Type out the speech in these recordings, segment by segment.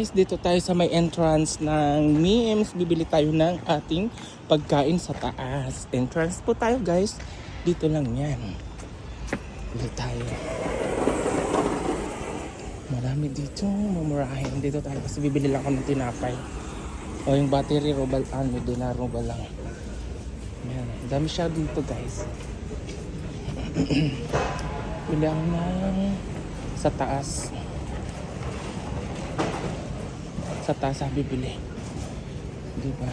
guys, dito tayo sa may entrance ng Mims. Bibili tayo ng ating pagkain sa taas. Entrance po tayo guys. Dito lang yan. Bili tayo. Marami dito, mamurahin. Dito tayo kasi bibili lang ako ng tinapay. O yung battery robal ano, dinar robal lang. Yan, dami siya dito guys. Bili ako ng sa taas. Sa taas ako bibili. Di ba?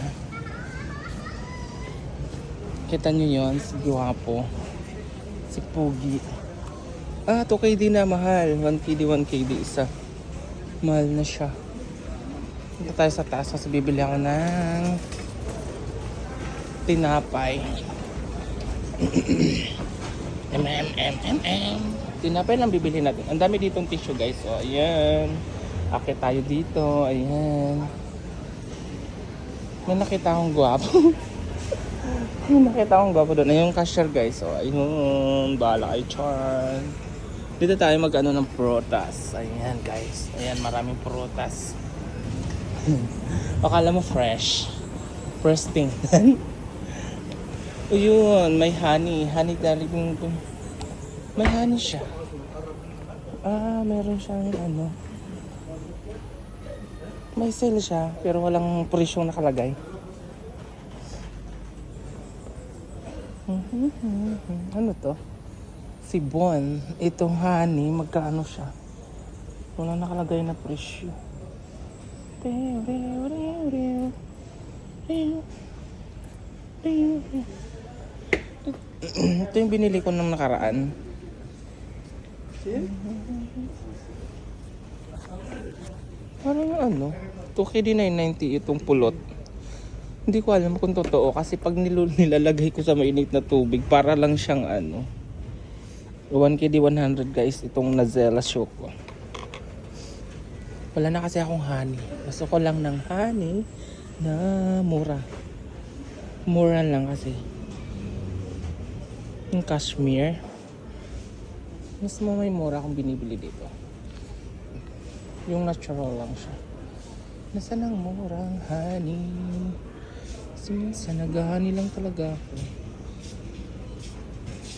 Kita nyo yun, si Guwapo. Si Pugi. Ah, 2KD na mahal. 1KD, 1KD isa. Mahal na siya. Dito tayo sa taas kasi bibili ako ng tinapay. MMMMM. Tinapay lang bibili natin. Ang dami ditong tissue guys. So, ayan. Akit tayo dito. Ayan. May nakita akong gwapo. May nakita akong gwapo doon. Ayun cashier guys. So, ayun. Bahala kayo Chan. Dito tayo mag ano ng prutas. Ayan guys. Ayan maraming prutas. Akala mo fresh. Fresh thing. Ayun, may honey. Honey darling. May honey siya. Ah, meron siyang ano. May sale siya, pero walang presyong nakalagay. Mhm. Ano to? Si Bon. Itong honey, magkano siya? Walang nakalagay na presyo. Ito yung binili ko nung nakaraan. Parang ano, 2KD 990 itong pulot. Hindi ko alam kung totoo kasi pag nilul nilalagay ko sa mainit na tubig para lang siyang ano 1KD 100 guys itong Nazella Choco. Wala na kasi akong honey. Gusto ko lang ng honey na mura. Mura lang kasi. Yung cashmere. Mas may mura akong binibili dito. Yung natural lang siya. Nasaan ang murang honey? Kasi minsan nag-honey lang talaga ako.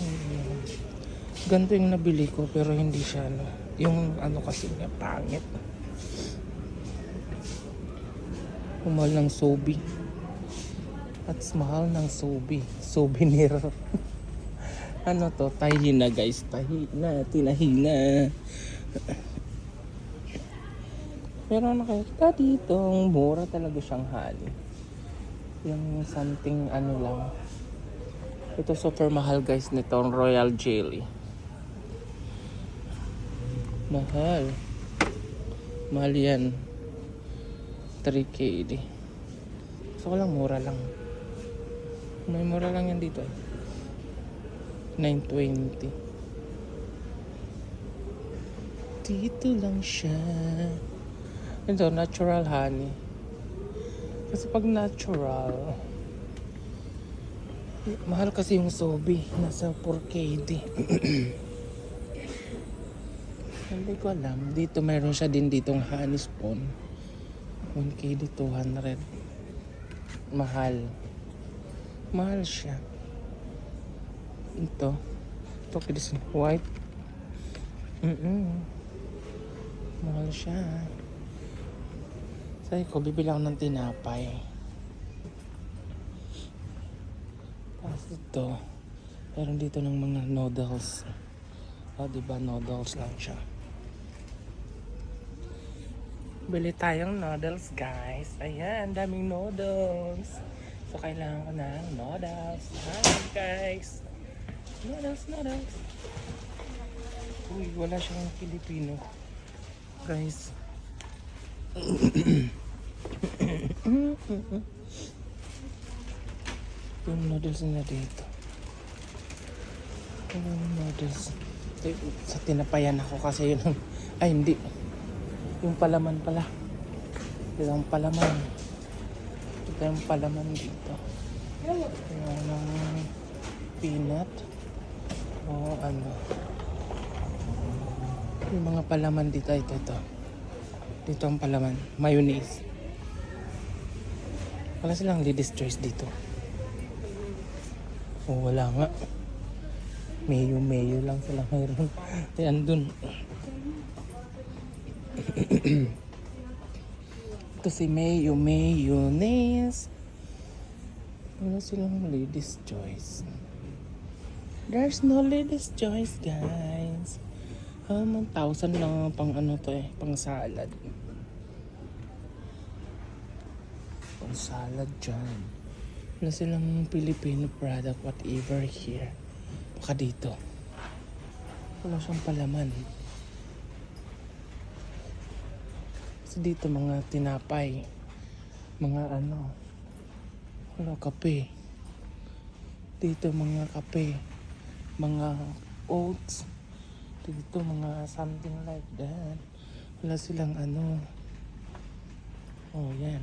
Ayan. Ganito yung nabili ko pero hindi siya ano. Yung ano kasi niya pangit. Umahal ng Sobi. At mahal ng Sobi. Souvenir. ano to? Tahi na guys. Tahi na. Tinahi na. Pero nakita dito, mura talaga siyang honey. Yung something ano lang. Ito super mahal guys nitong Royal Jelly. Mahal. Mahal yan. 3KD. So lang mura lang. May mura lang yan dito. eh. 920. Dito lang siya. Ito, natural honey. Kasi pag natural, mahal kasi yung sobi. Nasa 4KD. Hindi ko alam. Dito mayroon siya din ditong honey spawn. 1KD 200. Mahal. Mahal siya. Ito. Ito kidis white. Mm-mm. Mahal siya. Sabi ko, bibili ako ng tinapay. Tapos ito, meron dito ng mga noodles. O, oh, diba noodles lang siya. Bili tayong noodles, guys. Ayan, daming noodles. So, kailangan ko ng noodles. Hi, guys. Noodles, noodles. Uy, wala siyang Filipino. Guys. Yung noodles na dito. Yung noodles. Eh, Sa tinapayan ako kasi yun. Ay, hindi. Yung palaman pala. Yung palaman. Ito yung palaman dito. Yung ng peanut. O ano. Yung mga palaman dito. Ito, ito. Dito ang palaman. Mayonnaise. Wala silang ladies choice dito. O wala nga. Mayo, mayo lang sila mayroon. Eh, andun. Ito si Mayo, mayonnaise. Wala silang ladies choice. There's no ladies choice, guys. Um, 1,000 lang ang pang ano to eh, pang salad. Pang salad dyan. Wala silang Filipino product, whatever here. Baka dito. Wala siyang palaman. Kasi dito mga tinapay. Mga ano. Wala kape. Dito mga kape. Mga oats. Dito mga something like that. Wala silang ano. Oh, yan.